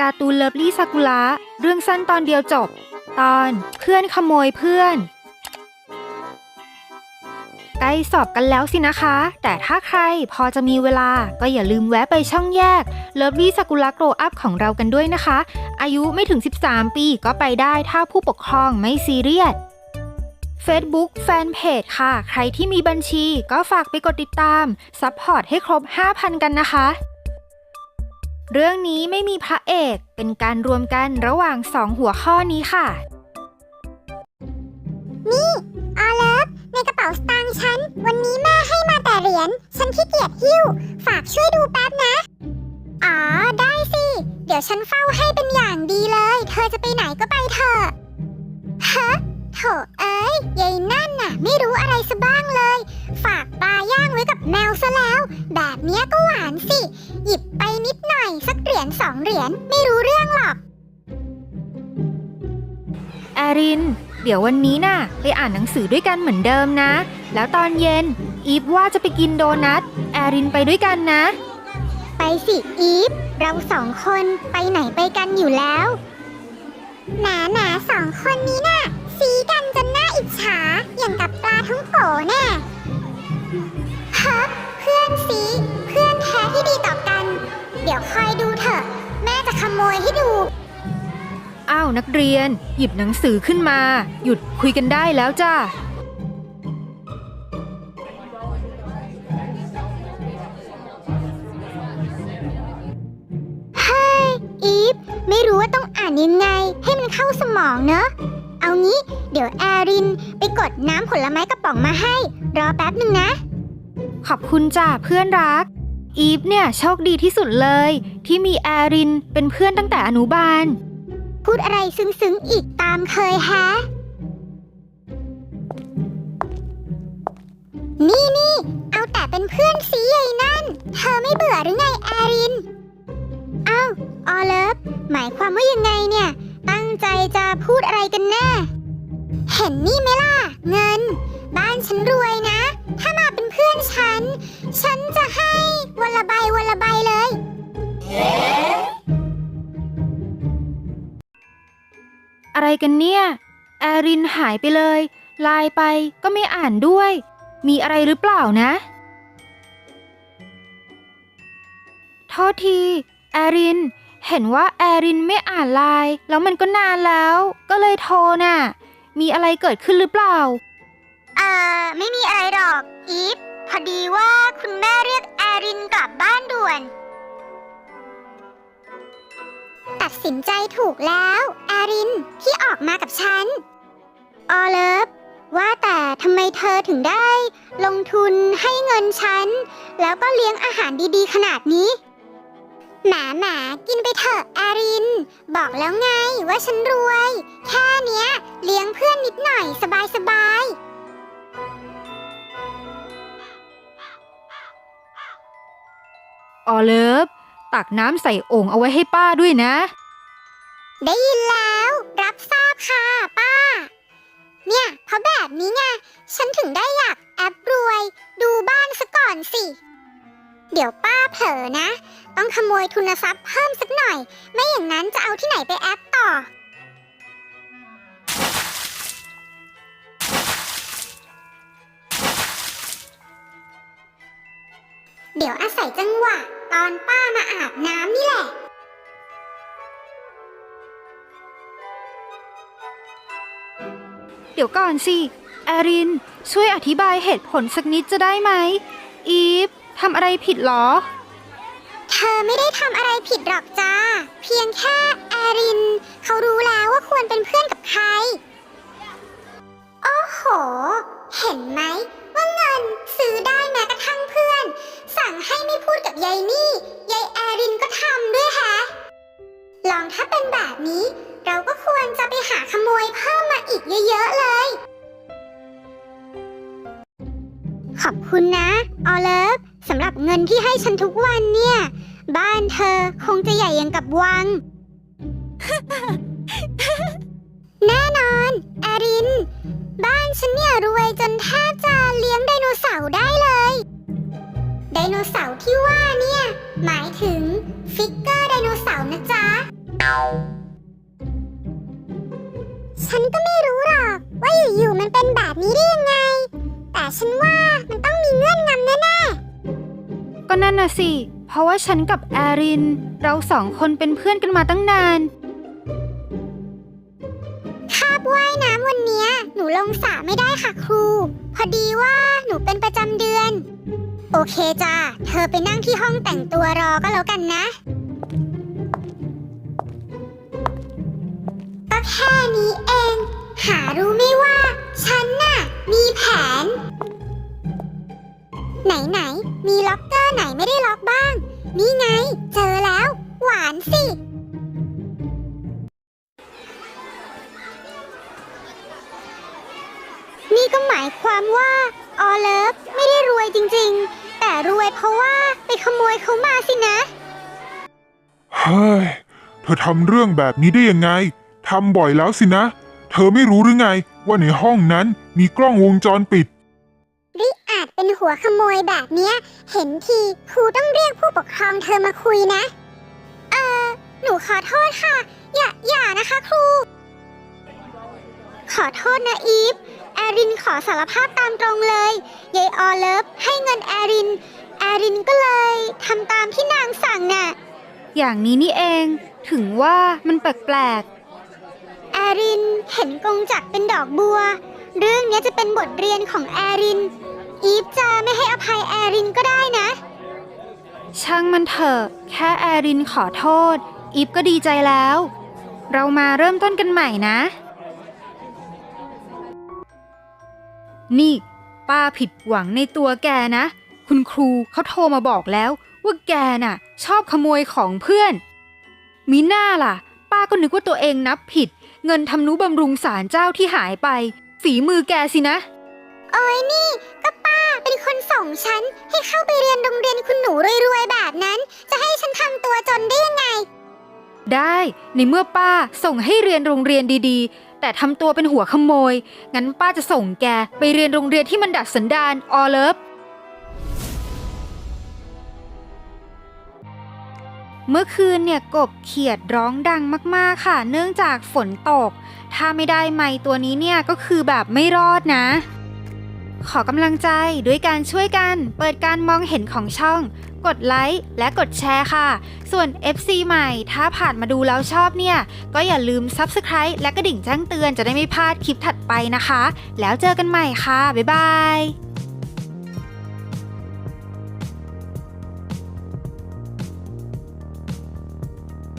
การ์ตูนเลิฟลี่ซากุระเรื่องสั้นตอนเดียวจบ ตอนเพื่อนขโมยเพื่อน ใกล้สอบกันแล้วสินะคะ แต่ถ้าใครพอจะมีเวลาก็อย่าลืมแวะไปช่องแยกเลิฟลี่ซากุระโกรอัพของเรากันด้วยนะคะ อายุไม่ถึง 13 ปีก็ไปได้ถ้าผู้ปกครองไม่ซีเรียส Facebook Fanpage ค่ะ ใครที่มีบัญชีก็ฝากไปกดติดตามซัพพอร์ตให้ครบ 5,000 กันนะคะ เรื่องนี้ไม่มีพระเอกเป็นการรวมกันระหว่างสองหัวข้อนี้ค่ะ นี่อเลิฟในกระเป๋าสตางค์ฉัน วันนี้แม่ให้มาแต่เหรียญ ฉันขี้เกียจหิ้ว ฝากช่วยดูแป๊บนะ อ๋อ ได้สิ เดี๋ยวฉันเฝ้าให้เป็นอย่างดีเลย เธอจะไปไหนก็ไปเถอะฮะ โถเอ้ยยายนั่นน่ะ ไม่รู้อะไรซะบ้างเลย ฝากปลาย่างไว้กับแมวซะแล้ว แบบเนี้ยก็หวานสิ หยิบไปนิดหน่อย สักเหรียญสองเหรียญไม่รู้เรื่องหรอกแอริน เดี๋ยววันนี้น่ะ ไปอ่านหนังสือด้วยกันเหมือนเดิมนะ แล้วตอนเย็น อีฟว่าจะไปกินโดนัทแอรินไปด้วยกันนะ ไปสิอีฟ เราสองคนไปไหนไปกันอยู่แล้ว หนาหนาสองคนนี้น่ะสีกัน จนหน้าอิจฉาอย่างกับปลาท้องโกแน่ฮะเพื่อนสีเพื่อนแท้ที่ดีต่อกัน เดี๋ยวคอยดูเถอะ แม่จะขโมยให้ดู อ้าวนักเรียน หยิบหนังสือขึ้นมา หยุดคุยกันได้แล้วจ้าเฮ้ยอีฟไม่รู้ว่าต้องอ่านยังไง ให้มันเข้าสมองเนอะ เอางี้ เดี๋ยวแอรินไปกดน้ำผลไม้กระป๋องมาให้ รอแป๊บหนึ่งนะ ขอบคุณจ้าเพื่อนรัก อีฟเนี่ยโชคดีที่สุดเลย ที่มีแอรินเป็นเพื่อนตั้งแต่อนุบาล พูดอะไรซึ้งๆอีกตามเคยแฮะ นี่นี่เอาแต่เป็นเพื่อนสีใหญ่นั่น เธอไม่เบื่อหรือไงแอรินเอ้าออเลิฟ หมายความว่ายังไงเนี่ย ตั้งใจจะพูดอะไรกันแน่ เห็นนี่ไหมล่ะ เงิน บ้านฉันรวยนะ ถ้ามาเป็นเพื่อนฉัน ฉันจะให้วันละใบวันละใบเลย อะไรกันเนี่ย แอรินหายไปเลย ไลน์ไปก็ไม่อ่านด้วย มีอะไรหรือเปล่านะ โทษที แอริน เห็นว่าแอรินไม่อ่านไลน์แล้วมันก็นานแล้ว ก็เลยโทรน่ะ มีอะไรเกิดขึ้นหรือเปล่าเอ่อไม่มีอะไรหรอก อีฟ พอดีว่าคุณแม่เรียกแอรินกลับบ้านด่วน ตัดสินใจถูกแล้ว แอริน ที่ออกมากับฉัน ออเลิฟ ว่าแต่ทำไมเธอถึงได้ ลงทุนให้เงินฉัน แล้วก็เลี้ยงอาหารดีๆ ขนาดนี้ หมาหมากินไปเถอะแอริน บอกแล้วไงว่าฉันรวย แค่เนี้ย เลี้ยงเพื่อนนิดหน่อยสบายๆออเลิฟตักน้ำใส่โอ่งเอาไว้ให้ป้าด้วยนะ ได้ยินแล้ว รับทราบค่ะป้า เนี่ยเพราะแบบนี้ไงฉันถึงได้อยากแอปรวย ดูบ้านซะก่อนสิ เดี๋ยวป้าเผลอนะ ต้องขโมยทุนทรัพย์เพิ่มสักหน่อย ไม่อย่างนั้นจะเอาที่ไหนไปแอปต่อ เดี๋ยวอาศัยจังหวะ ตอนป้ามาอาบน้ำนี่แหละ เดี๋ยวก่อนสิแอริน ช่วยอธิบายเหตุผลสักนิดจะได้ไหม อีฟ ทำอะไรผิดเหรอ เธอไม่ได้ทำอะไรผิดหรอกจ้า เพียงแค่แอริน เขารู้แล้วว่าควรเป็นเพื่อนกับใคร โอ้โห เห็นไหมว่าเงินซื้อได้แม้กระทั่งเพื่อน สั่งให้ไม่พูดกับยายนี่ ยายแอรินก็ทำด้วยแฮะ ลองถ้าเป็นแบบนี้ เราก็ควรจะไปหาขโมยเพิ่มมาอีกเยอะๆเลย ขอบคุณนะ ออเลิฟ สำหรับเงินที่ให้ฉันทุกวันเนี่ย บ้านเธอคงจะใหญ่อย่างกับวัง แน่นอนแอริน บ้านฉันเนี่ยรวยจนแทบจะเลี้ยงไดโนเสาร์ได้เลย ไดโนเสาร์ที่ว่าเนี่ย หมายถึงฟิกเกอร์ไดโนเสาร์นะจ๊ะ ฉันก็ไม่รู้หรอก ว่าอยู่ๆมันเป็นแบบนี้ได้ยังไง แต่ฉันว่ามันต้องมีเงื่อนงำแน่ ก็นั่นน่ะสิ เพราะว่าฉันกับแอริน เราสองคนเป็นเพื่อนกันมาตั้งนานคาบว่ายน้ำวันเนี้ยหนูลงสระไม่ได้ค่ะครู พอดีว่าหนูเป็นประจำเดือน โอเคจ้าเธอไปนั่งที่ห้องแต่งตัวรอก็แล้วกันนะ ก็แค่นี้เอง หารู้ไหมว่า ฉันน่ะ มีแผน ไหน ๆ มีล็อก ไหนไม่ได้ล็อกบ้าง นี่ไง เจอแล้ว หวานสิ นี่ก็หมายความว่า ออเลิฟไม่ได้รวยจริงๆ แต่รวยเพราะว่าไปขโมยเขามาสินะ เฮ้ย เธอทำเรื่องแบบนี้ได้ยังไง ทำบ่อยแล้วสินะ เธอไม่รู้หรือไง ว่าในห้องนั้นมีกล้องวงจรปิด เป็นหัวขโมยแบบเนี้ย เห็นทีครูต้องเรียกผู้ปกครองเธอมาคุยนะ เออ หนูขอโทษค่ะ อย่า อย่านะคะครู ขอโทษนะอีฟ แอรินขอสารภาพตามตรงเลยยายออเลิฟให้เงินแอริน แอรินก็เลยทำตามที่นางสั่งน่ะ อย่างนี้นี่เอง ถึงว่ามันแปลกแอรินเห็นกงจักรเป็นดอกบัว เรื่องเนี้ยจะเป็นบทเรียนของแอริน อีฟจะไม่ให้อภัยแอรินก็ได้นะๆช่างมันเถอะ แค่แอรินขอโทษ อีฟก็ดีใจแล้ว เรามาเริ่มต้นกันใหม่นะ นี่ป้าผิดหวังในตัวแกนะ คุณครูเขาโทรมาบอกแล้ว ว่าแกน่ะ ชอบขโมยของเพื่อน มีหน้าล่ะ ป้าก็นึกว่าตัวเองนับผิด เงินทำนุบำรุงศาลเจ้าที่หายไป ฝีมือแกสินะโอ้ยนี่ ก็ป้า เป็นคนส่งฉัน ให้เข้าไปเรียนโรงเรียนคุณหนูรวยๆแบบนั้น จะให้ฉันทำตัวจนได้ยังไง ได้ในเมื่อป้าส่งให้เรียนโรงเรียนดีๆ แต่ทำตัวเป็นหัวขโมย งั้นป้าจะส่งแกไปเรียนโรงเรียนที่มันดัดสันดานออเลิฟเมื่อคืนเนี่ยกบเขียดร้องดังมากๆค่ะ เนื่องจากฝนตก ถ้าไม่ได้ไม้ตัวนี้เนี่ยก็คือแบบไม่รอดนะ ขอกำลังใจด้วยการช่วยกัน เปิดการมองเห็นของช่อง กดไลค์และกดแชร์ค่ะ ส่วน FC ใหม่ถ้าผ่านมาดูแล้วชอบเนี่ย ก็อย่าลืม Subscribe และกระดิ่งแจ้งเตือนจะได้ไม่พลาดคลิปถัดไปนะคะ แล้วเจอกันใหม่ค่ะ บ๊ายบาย